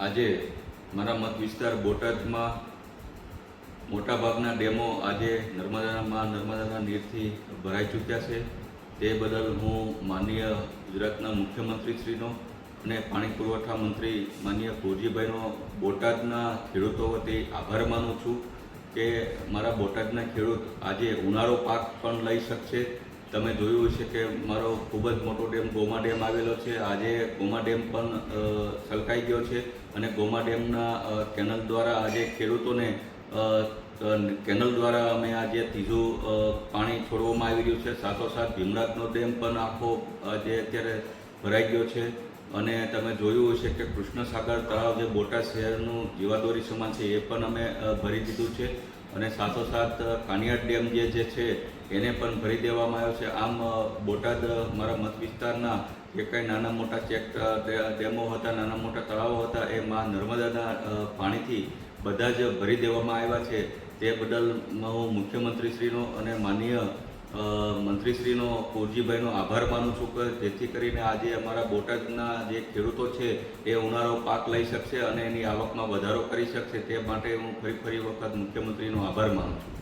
આજે મારા મત વિસ્તાર બોટાદમાં મોટાભાગના ડેમો આજે નર્મદામાં નર્મદાના નીરથી ભરાઈ ચૂક્યા છે. તે બદલ હું માનનીય ગુજરાતના મુખ્યમંત્રીશ્રીનો અને પાણી પુરવઠા મંત્રી માનનીય કોરજીભાઈનો બોટાદના ખેડૂતો વતી આભાર માનું છું કે મારા બોટાદના ખેડૂત આજે ઉનાળો પાક પણ લઈ શકશે. તમે જોયું હશે કે મારો ખૂબ જ મોટો ડેમ ગોમા ડેમ આવેલો છે. આજે ગોમા ડેમ પણ છલકાઈ ગયો છે અને ગોમા ડેમના કેનલ દ્વારા આજે ખેડૂતોને કેનલ દ્વારા અમે આજે ત્રીજું પાણી છોડવામાં આવી રહ્યું છે. સાથોસાથ ભીમરાજનો ડેમ પણ આખો આજે અત્યારે ભરાઈ ગયો છે. અને તમે જોયું હશે કે કૃષ્ણસાગર તળાવ જે બોટાદ શહેરનું જીવાદોરી સમાન છે એ પણ અમે ભરી દીધું છે. અને સાથોસાથ કાનિયાર ડેમ જે જે છે એને પણ ભરી દેવામાં આવ્યો છે. આમ બોટાદ મારા મત વિસ્તારના જે કંઈ નાના મોટા ચેક ડેમો હતા નાના મોટા તળાવો હતા એ માં નર્મદાના પાણીથી બધા જ ભરી દેવામાં આવ્યા છે. તે બદલ હું મુખ્યમંત્રીશ્રીનો અને માનનીય અ, મંત્રીશ્રીનો કુરજીભાઈનો આભાર માનું છું કે જેથી કરીને આજે અમારા બોટાદના જે ખેડૂતો છે, એ ઉનાળો પાક લઈ શકશે અને એની આવકમાં વધારો કરી શકશે તે માટે હું ફરી ફરી વખત મુખ્યમંત્રીનો આભાર માનું છું.